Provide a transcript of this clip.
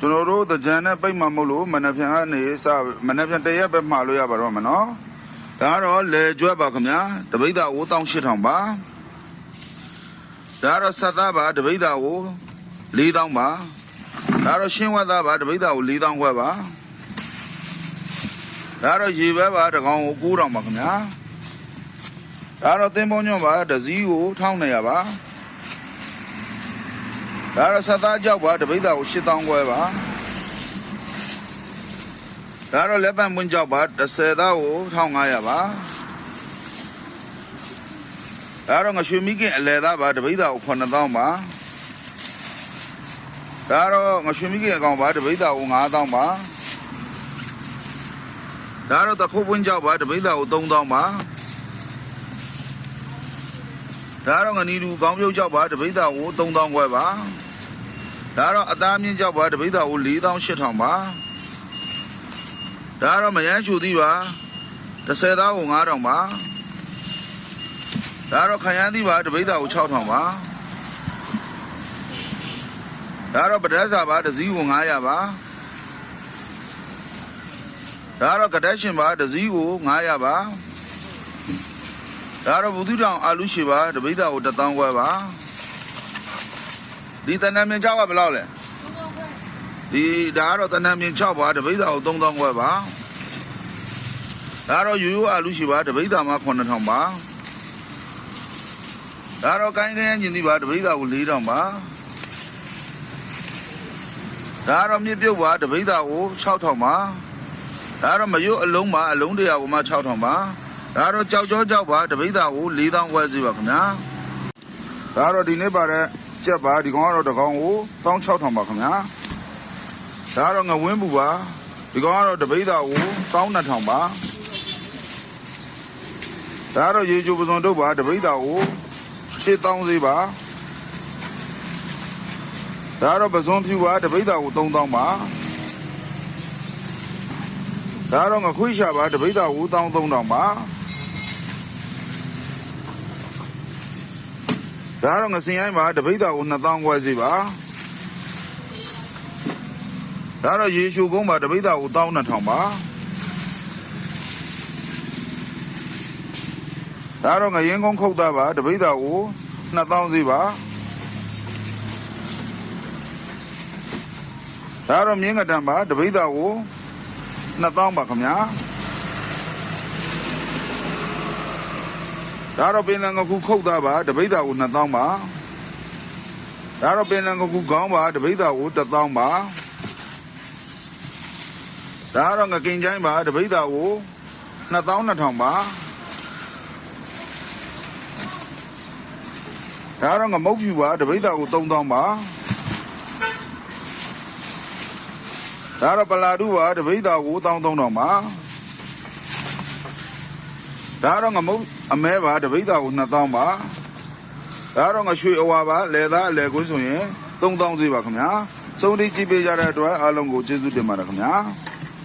ကျွန်တော်တို့တကြံနဲ့ပိတ်မှမဟုတ်လို့မနက်ဖြန်ကနေစမနက်ဖြန်တရက်ပဲမှာလို့ရပါတော့မနော်ဒါကတော့လေကျွတ်ပါခင်ဗျာတပိတ်တာကို18000ပါဒါကတော့ဆက်သားပါတပိတ်တာကို4000ပါဒါကတော့ရှင်းဝတ်သားပါတပိတ်တာကို4000ခွဲပါဒါကတော့ရေပဲပါတကောင်ကို9000ပါခင်ဗျာဒါကတော့သင်းပေါညွန့်ပါတစည်းကို1200ပါ ဒါကတော့ဆက်သားကြောက်ပါတပိတ်တာကို8000ခွဲပါဒါကတော့လက်ပံပွင့်ကြောက်ပါ30သားကို1500ပါဒါကတော့ငရွှေမိခင်အလဲသားပါတပိတ်တာကို9000ပါဒါကတော့ငရွှေမိခင်အကောင်ပါတပိတ်တာကို9000ပါဒါကတော့တခုတ်ပွင့်ကြောက်ပါတပိတ်တာကို3000ပါဒါကတော့ငနီလူကောင်းပြုတ်ကြောက်ပါတပိတ်တာကို3000ခွဲပါ ဒါကတော့အသားမြင့်ကြောက်ပါတပိတ်တာကို4800ပါဒါကတော့မယန်းချူသီးပါ30သားကို9000ပါဒါကတော့ခရမ်းသီးပါတပိတ်တာကို6000ပါဒါကတော့ပဒတ်စာပါတစ်စည်းကို900ပါဒါကတော့ကတက်ရှင်ပါတစ်စည်းကို900ပါဒါကတော့ဘူးသူတောင်အာလူရှိပါတပိတ်တာကို1000ခွဲပါ ဒီတနမ်းမြင်ကြောက်ကဘယ်လောက်လဲဒီဒါကတော့တနမ်းမြင်6ပါတပိတ်တာကို3000ခွဲပါဒါကတော့ယူယူအာလူရှိပါတပိတ်တာမှာ9000ပါဒါတော့ကိုင်းကင်းညင်ဒီပါတပိတ်တာကို4000ပါဒါကတော့မြစ်ပြုတ်ပါတပိတ်တာကို6000ပါဒါကတော့မရွတ်အလုံးပါအလုံးတရာကိုမှ6000ပါဒါကတော့ကြောက်ကြောကြောက်ပါတပိတ်တာကို4000ခွဲစီပါခင်ဗျာဒါကတော့ဒီနေ့ပါတဲ့ ကြက်ပါဒီကောင်ကတော့တကောင်ကို16000ပါခင်ဗျာဒါကတော့ငဝင်းပူပါဒီကောင်ကတော့တပိတ်တာကို12000ပါဒါကတော့ရေချိုပစုံတုတ်ပါတပိတ်တာကို8000စီပါဒါကတော့ပစုံဖြူပါတပိတ်တာကို3000ပါဒါကတော့ငခွေးရှာပါတပိတ်တာကို13000ပါ ဒါကတော့ငစင်ရိုင်းပါတပိတ်တာကို2000ခွဲစီပါဒါကတော့ရေချိုကုန်းပါတပိတ်တာကို12000ပါဒါကတော့ငရင်ကုန်းခုတ်သားပါတပိတ်တာကို2000စီပါဒါကတော့မြင်းကတံပါတပိတ်တာကို2000ပါခင်ဗျာ ဒါတော့ပင်လန်ကခုခုတ်သားပါတပိတ်တာကို2000ပါဒါတော့ပင်လန်ကခုခေါင်းပါတပိတ်တာကို1000ပါဒါတော့ငကင်ချိုင်းပါတပိတ်တာကို2200ပါဒါတော့ငမုတ်ဖြူပါတပိတ်တာကို3000ပါဒါတော့ပလာတူပါတပိတ်တာကို13000ပါ ဒါတော့ငမုတ်အမဲပါတပိတ်တာကို2000ပါဒါတော့ငရွှေအဝါပါလယ်သားအလယ်ကွင်းဆိုရင်3000စီပါခင်ဗျာစုံတိကြည့်ပေးကြတဲ့အတွက်အားလုံးကိုကျေးဇူးတင်ပါတယ်ခင်ဗျာ